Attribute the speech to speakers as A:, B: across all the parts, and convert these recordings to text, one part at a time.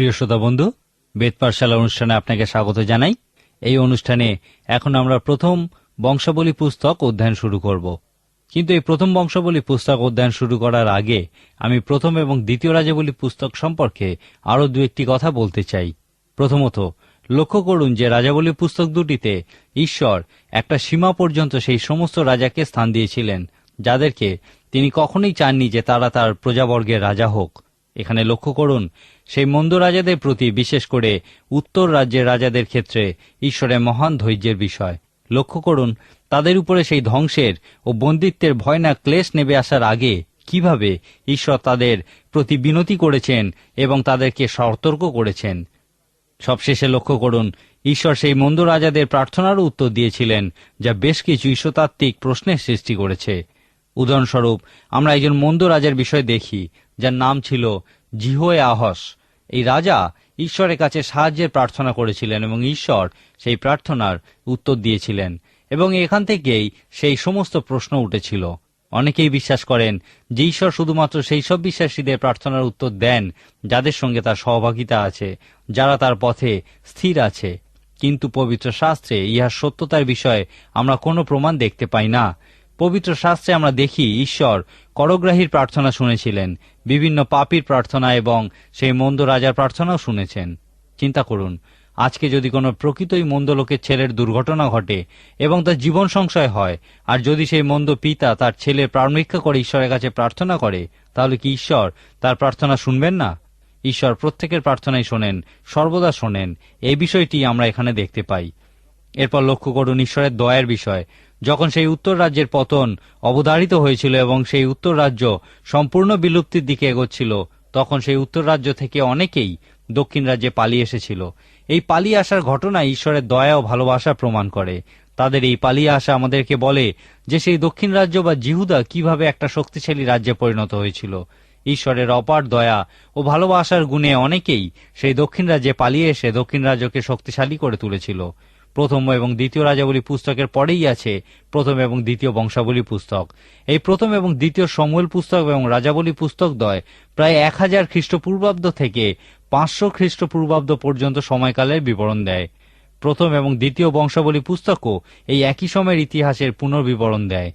A: প্রিয় শ্রোতা বন্ধু, বেদ পাঠশালা অনুষ্ঠানে আপনাকে স্বাগত জানাই। এই অনুষ্ঠানে এখন আমরা প্রথম বংশাবলী পুস্তক অধ্যয়ন শুরু করব। কিন্তু এই প্রথম বংশাবলী পুস্তক অধ্যয়ন শুরু করার আগে আমি প্রথম এবং দ্বিতীয় রাজাবলী পুস্তক সম্পর্কে আরও দু একটি কথা বলতে চাই। প্রথমত, লক্ষ্য করুন যে রাজাবলী পুস্তক দুটিতে ঈশ্বর একটা সীমা পর্যন্ত সেই সমস্ত রাজাকে স্থান দিয়েছিলেন, যাদেরকে তিনি কখনোই চাননি যে তারা তার প্রজাবর্গের রাজা হোক। এখানে লক্ষ্য করুন সেই মন্দ রাজাদের প্রতি বিশেষ করে উত্তর রাজ্যের রাজাদের ক্ষেত্রে ঈশ্বরের মহান ধৈর্যের বিষয়। লক্ষ্য করুন, তাদের উপরে সেই ধ্বংসের ও বন্দিত্বের ভয় না ক্লেশ নেবে আসার আগে কীভাবে ঈশ্বর তাদের প্রতি বিনতি করেছেন এবং তাদেরকে সতর্ক করেছেন। সবশেষে লক্ষ্য করুন, ঈশ্বর সেই মন্দ রাজাদের প্রার্থনারও উত্তর দিয়েছিলেন, যা বেশ কিছু ঈশ্বরতাত্ত্বিক প্রশ্নের সৃষ্টি করেছে। উদাহরণস্বরূপ, আমরা একজন মন্দ রাজার বিষয় দেখি, যার নাম ছিল জিহোয়ে আহস। এই রাজা ঈশ্বরের কাছে সাহায্যের প্রার্থনা করেছিলেন এবং ঈশ্বর সেই প্রার্থনার উত্তর দিয়েছিলেন। এবং এখান থেকেই সেই সমস্ত প্রশ্ন উঠেছিল। অনেকেই বিশ্বাস করেন যে ঈশ্বর শুধুমাত্র সেই সব বিশ্বাসীদের প্রার্থনার উত্তর দেন যাদের সঙ্গে তার সহভাগিতা আছে, যারা তার পথে স্থির আছে। কিন্তু পবিত্র শাস্ত্রে ইহার সত্যতার বিষয়ে আমরা কোনো প্রমাণ দেখতে পাই না। পবিত্র শাস্ত্রে আমরা দেখি ঈশ্বর করগ্রাহীর প্রার্থনা শুনেছিলেন, বিভিন্ন পাপীর প্রার্থনা এবং সেই মন্দ রাজার প্রার্থনাও শুনেছেন। চিন্তা করুন, আজকে যদি কোনো প্রকৃতই মন্দ লোকের ছেলের দুর্ঘটনা ঘটে এবং তার জীবন সংশয় হয়, আর যদি সেই মন্দ পিতা তার ছেলের প্রাণরক্ষা করে ঈশ্বরের কাছে প্রার্থনা করে, তাহলে কি ঈশ্বর তার প্রার্থনা শুনবেন না? ঈশ্বর প্রত্যেকের প্রার্থনাই শোনেন, সর্বদা শোনেন, এই বিষয়টি আমরা এখানে দেখতে পাই। এরপর লক্ষ্য করুন ঈশ্বরের দয়ার বিষয়। যখন সেই উত্তর রাজ্যের পতন অবধারিত হয়েছিল এবং সেই উত্তর রাজ্য সম্পূর্ণ বিলুপ্তির দিকে এগোচ্ছিল, তখন সেই উত্তর রাজ্য থেকে অনেকেই দক্ষিণ রাজ্যে পালিয়ে এসেছিল। এই পালিয়ে আসার ঘটনা ঈশ্বরের দয়া ও ভালোবাসা প্রমাণ করে। তাদের এই পালিয়ে আসা আমাদেরকে বলে যে সেই দক্ষিণ রাজ্য বা জিহুদা কীভাবে একটা শক্তিশালী রাজ্যে পরিণত হয়েছিল। ঈশ্বরের অপার দয়া ও ভালোবাসার গুণে অনেকেই সেই দক্ষিণ রাজ্যে পালিয়ে এসে দক্ষিণ রাজ্যকে শক্তিশালী করে তুলেছিল। প্রথম এবং দ্বিতীয় রাজাবলী পুস্তকের পরেই আছে প্রথম এবং দ্বিতীয় বংশাবলী পুস্তক। এই প্রথম এবং দ্বিতীয় সমুয়েল পুস্তক এবং রাজাবলী পুস্তক দয় প্রায় এক হাজার খ্রিস্টপূর্বাব্দ থেকে পাঁচশো খ্রিস্টপূর্বাব্দ পর্যন্ত সময়কালের বিবরণ দেয়। প্রথম এবং দ্বিতীয় বংশাবলী পুস্তকও এই একই সময়ের ইতিহাসের পুনর্বিবরণ দেয়।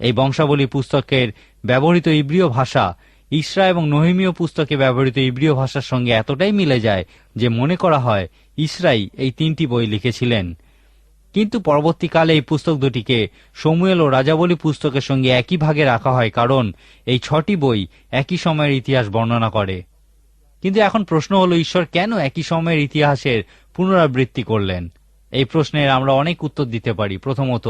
A: এই বংশাবলী পুস্তকের ব্যবহৃত ইব্রীয় ভাষা ইসরা এবং নহিমীয় পুস্তকে ব্যবহৃত ইব্রিয় ভাষার সঙ্গে এতটাই মিলে যায় যে মনে করা হয় ইসরাই এই তিনটি বই লিখেছিলেন। কিন্তু পরবর্তীকালে এই পুস্তক দুটিকে সমুয়েল ও রাজাবলী পুস্তকের সঙ্গে একই ভাগে রাখা হয় কারণ এই ছটি বই একই সময়ের ইতিহাস বর্ণনা করে। কিন্তু এখন প্রশ্ন হলো, ঈশ্বর কেন একই সময়ের ইতিহাসের পুনরাবৃত্তি করলেন? এই প্রশ্নের আমরা অনেক উত্তর দিতে পারি। প্রথমত,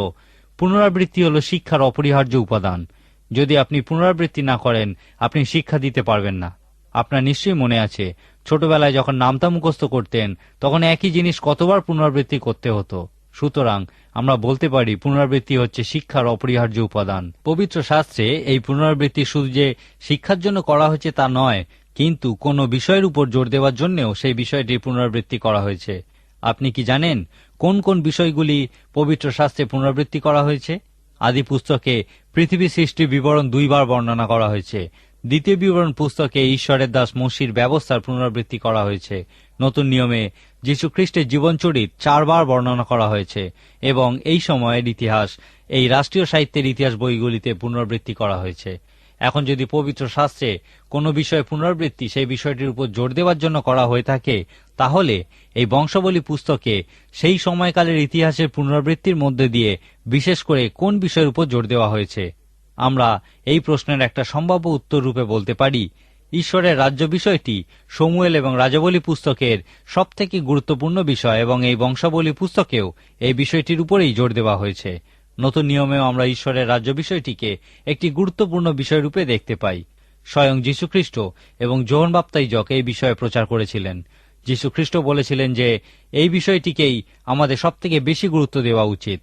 A: পুনরাবৃত্তি হলো শিক্ষার অপরিহার্য উপাদান। যদি আপনি পুনরাবৃত্তি না করেন, আপনি শিক্ষা দিতে পারবেন না। আপনার নিশ্চয়ই মনে আছে, ছোটবেলায় যখন নামতা মুখস্থ করতেন, তখন একই জিনিস কতবার পুনরাবৃত্তি করতে হতো। সুতরাং, আমরা বলতে পারি পুনরাবৃত্তি হচ্ছে শিক্ষার অপরিহার্য উপাদান। পবিত্র শাস্ত্রে এই পুনরাবৃত্তি শুধু যে শিক্ষার জন্য করা হয়েছে তা নয়, কিন্তু কোনো বিষয়ের উপর জোর দেওয়ার জন্যও সেই বিষয়টির পুনরাবৃত্তি করা হয়েছে। আপনি কি জানেন কোন কোন বিষয়গুলি পবিত্র শাস্ত্রে পুনরাবৃত্তি করা হয়েছে? আদি পুস্তকে পৃথিবী সৃষ্টির বিবরণ দুইবার বর্ণনা করা হয়েছে। দ্বিতীয় বিবরণ পুস্তকে ঈশ্বরের দাস মসির ব্যবস্থার পুনরাবৃত্তি করা হয়েছে। নতুন নিয়মে যীশু খ্রিস্টের জীবনচরিত চারবার বর্ণনা করা হয়েছে এবং এই সময়ের ইতিহাস, এই রাষ্ট্রীয় সাহিত্যের ইতিহাস বইগুলিতে পুনরাবৃত্তি করা হয়েছে। এখন যদি পবিত্র শাস্ত্রে কোনো বিষয়ে পুনরাবৃত্তি সেই বিষয়টির উপর জোর দেওয়ার জন্য করা হয়ে থাকে, তাহলে এই বংশাবলী পুস্তকে সেই সময়কালের ইতিহাসের পুনরাবৃত্তির মধ্যে দিয়ে বিশেষ করে কোন বিষয়ের উপর জোর দেওয়া হয়েছে? আমরা এই প্রশ্নের একটা সম্ভাব্য উত্তর রূপে বলতে পারি। ঈশ্বরের রাজ্য বিষয়টি সমুয়েল এবং রাজাবলী পুস্তকের সবথেকে গুরুত্বপূর্ণ বিষয় এবং এই বংশাবলী পুস্তকেও এই বিষয়টির উপরেই জোর দেওয়া হয়েছে। নতুন নিয়মেও আমরা ঈশ্বরের রাজ্য বিষয়টিকে একটি গুরুত্বপূর্ণ বিষয়রূপে দেখতে পাই। স্বয়ং যীশুখ্রিস্ট এবং জোহন বাপ্তাইজক এই বিষয়ে প্রচার করেছিলেন। যীশুখ্রিস্ট বলেছিলেন যে, এই বিষয়টিকেই আমাদের সবথেকে বেশি গুরুত্ব দেওয়া উচিত।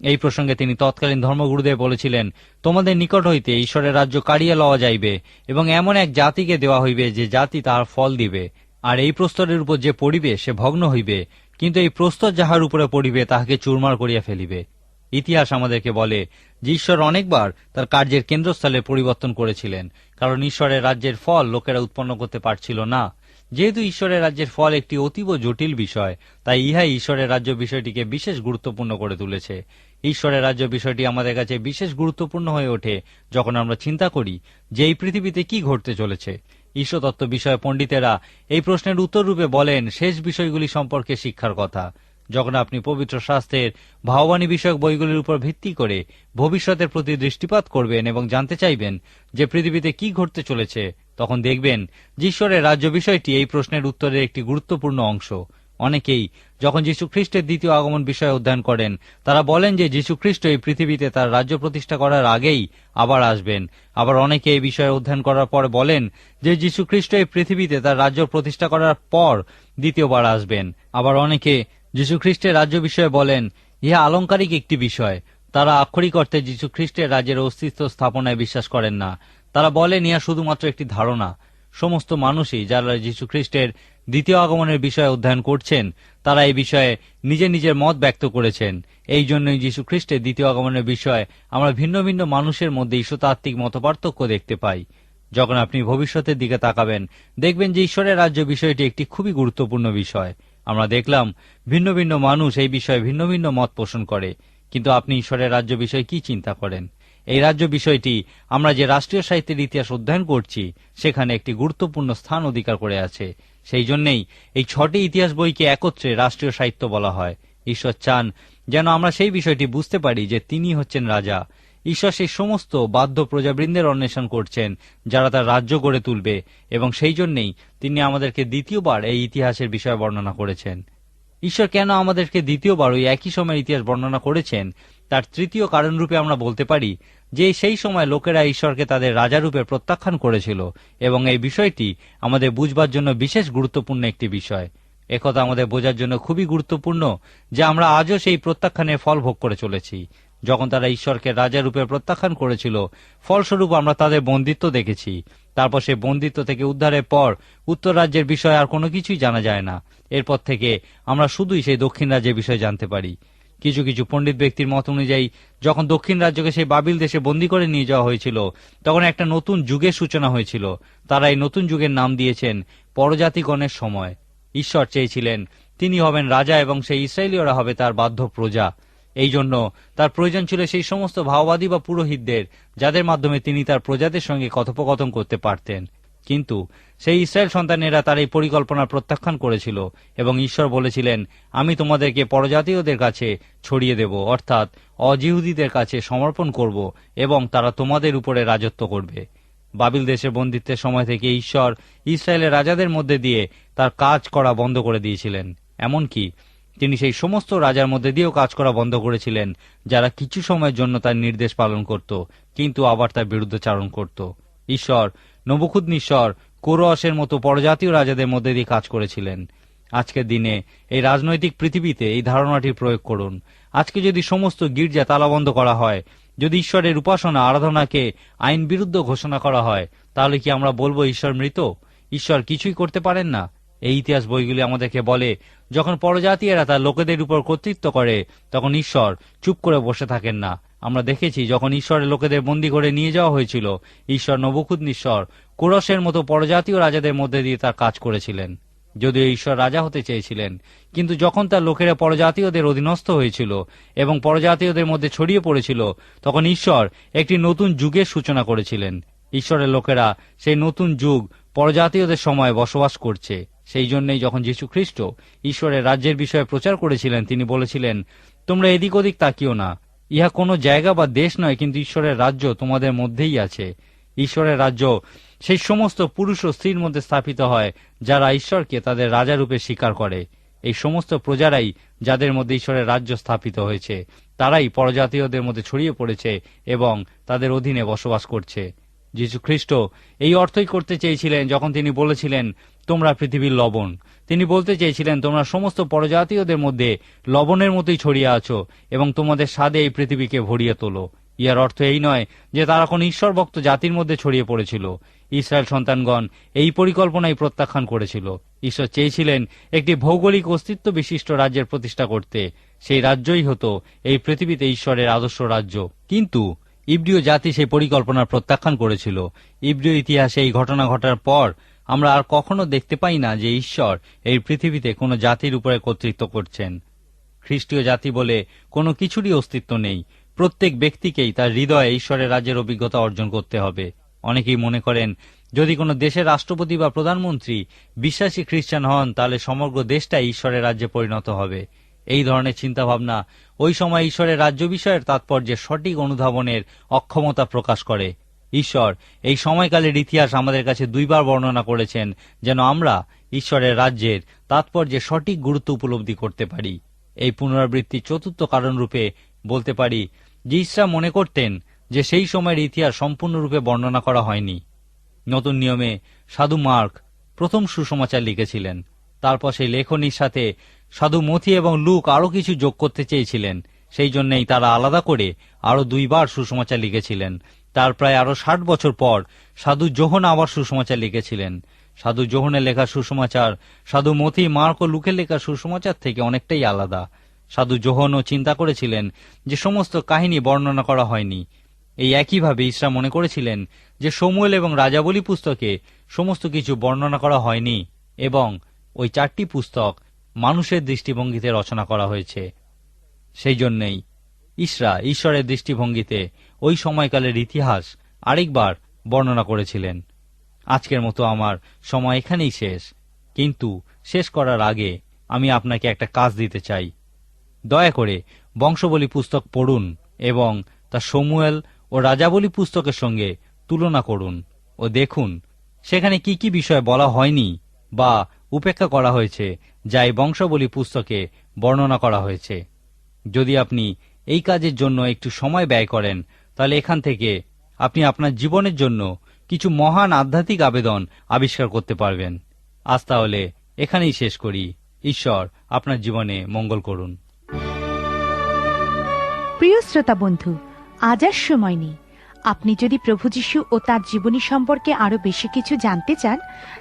A: এই প্রসঙ্গে তিনি তৎকালীন ধর্মগুরুদেব বলেছিলেন, তোমাদের নিকট হইতে ঈশ্বরের রাজ্য কাড়িয়া লওয়া যাইবে এবং এমন এক জাতিকে দেওয়া হইবে যে জাতি তাহার ফল দিবে। আর এই প্রস্তরের উপর যে পড়িবে সে ভগ্ন হইবে, কিন্তু এই প্রস্তর যাহার উপরে পড়িবে তাহাকে চুরমার করিয়া ফেলিবে। ইতিহাস আমাদেরকে বলে যে ঈশ্বর অনেকবার তার কার্যের কেন্দ্রস্থলে পরিবর্তন করেছিলেন, কারণ ঈশ্বরের রাজ্যের ফল লোকেরা উৎপন্ন করতে পারছিল না। যেহেতু ঈশ্বরের রাজ্যের ফল একটি অতীব জটিল বিষয়, তাই ইহাই ঈশ্বরের রাজ্য বিষয়টিকে বিশেষ গুরুত্বপূর্ণ করে তুলেছে। ঈশ্বরের রাজ্য বিষয়টি আমাদের কাছে বিশেষ গুরুত্বপূর্ণ হয়ে ওঠে যখন আমরা চিন্তা করি যে এই পৃথিবীতে কি ঘটতে চলেছে। ঈশ্বরতত্ত্ব বিষয়ে পণ্ডিতেরা এই প্রশ্নের উত্তর রূপে বলেন, শেষ বিষয়গুলি সম্পর্কে শিক্ষার কথা। যখন আপনি পবিত্র শাস্ত্রের ভাববাণী বিষয়ক বইগুলির উপর ভিত্তি করে ভবিষ্যতের প্রতি দৃষ্টিপাত করবেন এবং জানতে চাইবেন যে পৃথিবীতে কি ঘটতে চলেছে, তখন দেখবেন যে ঈশ্বরের রাজ্য বিষয়টি এই প্রশ্নের উত্তরের একটি গুরুত্বপূর্ণ অংশ। অনেকেই যখন যীশু খ্রিস্টের দ্বিতীয় আগমন বিষয়ে অধ্যয়ন করেন, তারা বলেন যে যীশু খ্রিস্ট এই পৃথিবীতে তার রাজ্য প্রতিষ্ঠা করার আগেই আবার আসবেন। আবার অনেকে এই বিষয়ে অধ্যয়ন করার পর বলেন যে যীশু খ্রিস্ট এই পৃথিবীতে তার রাজ্য প্রতিষ্ঠা করার পর দ্বিতীয়বার আসবেন। আবার অনেকে যীশু খ্রিস্টের রাজ্য বিষয়ে বলেন, ইহা আলংকারিক একটি বিষয়। তারা আক্ষরিক অর্থে যীশু খ্রিস্টের রাজ্যের অস্তিত্ব স্থাপনায় বিশ্বাস করেন না। তারা বলেন, ইহা শুধুমাত্র একটি ধারণা। সমস্ত মানুষই যারা যীশু খ্রিস্টের দ্বিতীয় আগমনের বিষয়ে অধ্যয়ন করছেন, তারা এই বিষয়ে নিজে নিজের মত ব্যক্ত করেছেন। এই জন্যই যীশু খ্রিস্টের দ্বিতীয় আগমনের বিষয়ে আমরা ভিন্ন ভিন্ন মানুষের মধ্যে ঈশ্বতাত্ত্বিক মতপার্থক্য দেখতে পাই। যখন আপনি ভবিষ্যতের দিকে তাকাবেন, দেখবেন যে ঈশ্বরের রাজ্য বিষয়টি একটি খুবই গুরুত্বপূর্ণ বিষয়। আমরা দেখলাম ভিন্ন ভিন্ন মানুষ এই বিষয়ে ভিন্ন ভিন্ন মত পোষণ করে। কিন্তু আপনি ঈশ্বরের রাজ্য বিষয়ে কি চিন্তা করেন? এই রাজ্য বিষয়টি আমরা যে রাষ্ট্রীয় সাহিত্যের ইতিহাস অধ্যয়ন করছি, সেখানে একটি গুরুত্বপূর্ণ স্থান অধিকার করে আছে। সেই জন্যেই এই ছটি ইতিহাস বইকে একত্রে রাষ্ট্রীয় সাহিত্য বলা হয়। ঈশ্বর চান যেন আমরা সেই বিষয়টি বুঝতে পারি যে তিনি হচ্ছেন রাজা। ঈশ্বর সেই সমস্ত বাধ্য প্রজাবৃন্দের অন্বেষণ করছেন, যারা তার রাজ্য গড়ে তুলবে, এবং সেই জন্যেই তিনি আমাদেরকে দ্বিতীয়বার এই ইতিহাসের বিষয়ে বর্ণনা করেছেন। ঈশ্বর কেন আমাদেরকে দ্বিতীয়বার ওই একই সময়ের ইতিহাস বর্ণনা করেছেন? তার তৃতীয় কারণরূপে আমরা বলতে পারি যে সেই সময় লোকেরা ঈশ্বরকে তাদের রাজারূপে প্রত্যাখ্যান করেছিল, এবং এই বিষয়টি আমাদের বুঝবার জন্য বিশেষ গুরুত্বপূর্ণ একটি বিষয়। একথা আমাদের বোঝার জন্য খুবই গুরুত্বপূর্ণ যে আমরা আজও সেই প্রত্যাখ্যানের ফল ভোগ করে চলেছি। যখন তারা ঈশ্বরকে রাজা রূপে প্রত্যাখ্যান করেছিল, ফলস্বরূপ আমরা তাদের বন্দিত্ব দেখেছি। তারপর সেই বন্দিত্ব থেকে উদ্ধারের পর উত্তর রাজ্যের বিষয়ে আর কোনো কিছুই জানা যায় না। এরপর থেকে আমরা শুধুই সেই দক্ষিণ রাজ্যের বিষয়ে জানতে পারি। কিছু কিছু পণ্ডিত ব্যক্তির মত অনুযায়ী, যখন দক্ষিণ রাজ্যকে সেই বাবিল দেশে বন্দী করে নিয়ে যাওয়া হয়েছিল, তখন একটা নতুন যুগের সূচনা হয়েছিল। তারা এই নতুন যুগের নাম দিয়েছেন পরজাতিগণের সময়। ঈশ্বর চেয়েছিলেন, তিনি হবেন রাজা এবং সেই ইসরায়েলীয়রা হবে তার বাধ্য প্রজা এই জন্য তার প্রয়োজন ছিল সেই সমস্ত ভাওবাদী বা পুরোহিতদের, যাদের মাধ্যমে তিনি তার প্রজাদের সঙ্গে কথোপকথন করতে পারতেন। কিন্তু সেই ইসরায়েল সন্তানেরা তার এই পরিকল্পনা প্রত্যাখ্যান করেছিল এবং ঈশ্বর বলেছিলেন, আমি তোমাদেরকে পরজাতীয়দের কাছে ছড়িয়ে দেব, অর্থাৎ অজিহুদীদের কাছে সমর্পণ করব এবং তারা তোমাদের উপরে রাজত্ব করবে। বাবিল দেশের বন্দিত্বের সময় থেকে ঈশ্বর ইসরায়েলের রাজাদের মধ্যে দিয়ে তার কাজ করা বন্ধ করে দিয়েছিলেন। এমনকি তিনি সেই সমস্ত রাজার মধ্যে দিয়েও কাজ করা বন্ধ করেছিলেন, যারা কিছু সময়ের জন্য তার নির্দেশ পালন করত, কিন্তু আবার তার বিরুদ্ধচারণ করত। ঈশ্বর নবখুদ্নিশ্বর কোরসের মতো পরজাতীয় রাজাদের মধ্যে দিয়ে কাজ করেছিলেন। আজকের দিনে এই রাজনৈতিক পৃথিবীতে এই ধারণাটির প্রয়োগ করুন। আজকে যদি সমস্ত গির্জা তালাবন্ধ করা হয়, যদি ঈশ্বরের উপাসনা আরাধনাকে আইন বিরুদ্ধ ঘোষণা করা হয়, তাহলে কি আমরা বলব ঈশ্বর মৃত? ঈশ্বর কিছুই করতে পারেন না? এই ইতিহাস বইগুলি আমাদেরকে বলে, যখন পরজাতীয়রা তার লোকেদের উপর কর্তৃত্ব করে, তখন ঈশ্বর চুপ করে বসে থাকেন না। আমরা দেখেছি, যখন ঈশ্বরের লোকেদের বন্দী করে নিয়ে যাওয়া হয়েছিল, ঈশ্বর নবকুদনিশ্বর কুরসের মতো পরজাতীয় রাজাদের মধ্যে দিয়ে তার কাজ করেছিলেন। যদিও ঈশ্বর রাজা হতে চেয়েছিলেন, কিন্তু যখন তার লোকেরা পরজাতীয়দের অধীনস্থ হয়েছিল এবং পরজাতীয়দের মধ্যে ছড়িয়ে পড়েছিল, তখন ঈশ্বর একটি নতুন যুগের সূচনা করেছিলেন। ঈশ্বরের লোকেরা সেই নতুন যুগ পরজাতীয়দের সময় বসবাস করছে। সেই জন্যই যখন যীশু খ্রিস্ট ঈশ্বরের রাজ্যের বিষয়ে প্রচার করেছিলেন, তিনি বলেছিলেন, তোমরা এদিক ওদিক তাকিও না। ইহা কোনো জায়গা বা দেশ নয়, কিন্তু ঈশ্বরের রাজ্য তোমাদের মধ্যেই আছে। ঈশ্বরের রাজ্য সেই সমস্ত পুরুষ ও স্ত্রীর মধ্যে স্থাপিত হয়, যারা ঈশ্বরকে তাদের রাজা রূপে স্বীকার করে। এই সমস্ত প্রজারাই যাদের মধ্যে ঈশ্বরের রাজ্য স্থাপিত হয়েছে, তারাই পরজাতীয়দের মধ্যে ছড়িয়ে পড়েছে এবং তাদের অধীনে বসবাস করছে। যীশু খ্রিস্ট এই অর্থই করতে চেয়েছিলেন যখন তিনি বলেছিলেন তোমরা পৃথিবীর লবণ। তিনি বলতে চেয়েছিলেন, তোমরা সমস্ত পরজাতীয়দের মধ্যে লবণের মতোই ছড়িয়ে আছো এবং তোমাদের স্বাদে এই পৃথিবীকে ভরিয়ে তোলো। ইয়ার অর্থ এই নয় যে তারা কোন ঈশ্বরভক্ত জাতির মধ্যে ছড়িয়ে পড়েছিল। ইসরায়েল সন্তানগণ এই পরিকল্পনাই প্রত্যাখ্যান করেছিল। ঈশ্বর চেয়েছিলেন একটি ভৌগোলিক অস্তিত্ব বিশিষ্ট রাজ্যের প্রতিষ্ঠা করতে। সেই রাজ্যই হতো এই পৃথিবীতে ঈশ্বরের আদর্শ রাজ্য। কিন্তু ইব্রিয় জাতি সেই পরিকল্পনার প্রত্যাখ্যান করেছিল। ইব্রিয় ইতিহাসে এই ঘটনা ঘটার পর আমরা আর কখনো দেখতে পাই না যে ঈশ্বর এই পৃথিবীতে কোনো জাতির উপরে কর্তৃত্ব করছেন। খ্রিস্টীয় জাতি বলে কোনো কিছুরই অস্তিত্ব নেই। প্রত্যেক ব্যক্তিকেই তার হৃদয়ে ঈশ্বরের রাজ্যের অভিজ্ঞতা অর্জন করতে হবে। অনেকেই মনে করেন, যদি কোনো দেশের রাষ্ট্রপতি বা প্রধানমন্ত্রী বিশ্বাসী খ্রিস্টান হন, তাহলে সমগ্র দেশটাই ঈশ্বরের রাজ্যে পরিণত হবে। এই ধরনের চিন্তাভাবনা ওই সময় ঈশ্বরের রাজ্য বিষয়ের তাৎপর্যের সঠিক অনুধাবনের অক্ষমতা প্রকাশ করে। ঈশ্বর, এই সময়কালের ইতিহাস আমাদের কাছে দুইবার বর্ণনা করেছেন যেন আমরা ঈশ্বরের রাজ্যের তাৎপর্যের সঠিক গুরুত্ব উপলব্ধি করতে পারি। এই পুনরাবৃত্তি চতুর্থ কারণ রূপে বলতে পারি, যে ইসরা মনে করতেন যে সেই সময়ের ইতিহাস সম্পূর্ণরূপে বর্ণনা করা হয়নি। নতুন নিয়মে সাধু মার্ক প্রথম সুসমাচার লিখেছিলেন। তারপর সেই লেখনীর সাথে সাধু মথি এবং লুক আরও কিছু যোগ করতে চেয়েছিলেন। সেই জন্যেই তারা আলাদা করে আরও দুইবার সুসমাচার লিখেছিলেন। তার প্রায় আরও ষাট বছর পর সাধু জোহন আবার সুসমাচার লিখেছিলেন। সাধু জোহনের লেখা সুসমাচার, সাধু মতি, মার্ক ও লুকের লেখা সুসমাচার থেকে অনেকটাই আলাদা। সাধু জোহনও চিন্তা করেছিলেন যে সমস্ত কাহিনী বর্ণনা করা হয়নি। এই একইভাবে ইসরা মনে করেছিলেন যে সমুয়েল এবং রাজাবলী পুস্তকে সমস্ত কিছু বর্ণনা করা হয়নি এবং ওই চারটি পুস্তক মানুষের দৃষ্টিভঙ্গিতে রচনা করা হয়েছে। সেই জন্যেই ইসরা ঈশ্বরের দৃষ্টিভঙ্গিতে ওই সময়কালের ইতিহাস আরেকবার বর্ণনা করেছিলেন। আজকের মতো আমার সময় এখানেই শেষ। কিন্তু শেষ করার আগে আমি আপনাকে একটা কাজ দিতে চাই। দয়া করে বংশবলী পুস্তক পড়ুন এবং তা সমুয়েল ও রাজাবলী পুস্তকের সঙ্গে তুলনা করুন ও দেখুন সেখানে কি কি বিষয় বলা হয়নি বা উপেক্ষা করা হয়েছে যা এই বংশবলী পুস্তকে বর্ণনা করা হয়েছে। যদি আপনি এই কাজের জন্য একটু সময় ব্যয় করেন, তাহলে এখান থেকে আপনি আপনার জীবনের জন্য কিছু মহান আধ্যাত্মিক আবেদন আবিষ্কার করতে পারবেন। আজ তাহলে এখানেই শেষ করি। ঈশ্বর আপনার জীবনে মঙ্গল করুন।
B: প্রিয় শ্রোতা বন্ধু, আজ আর সময় নেই। আপনি যদি প্রভু যীশু ও তার জীবনী সম্পর্কে আরও বেশি কিছু জানতে চান,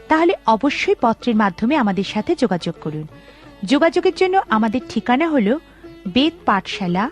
B: তাহলে অবশ্যই পত্রের মাধ্যমে আমাদের সাথে যোগাযোগ করুন। যোগাযোগের জন্য আমাদের ঠিকানা হল বেদ পাঠশালা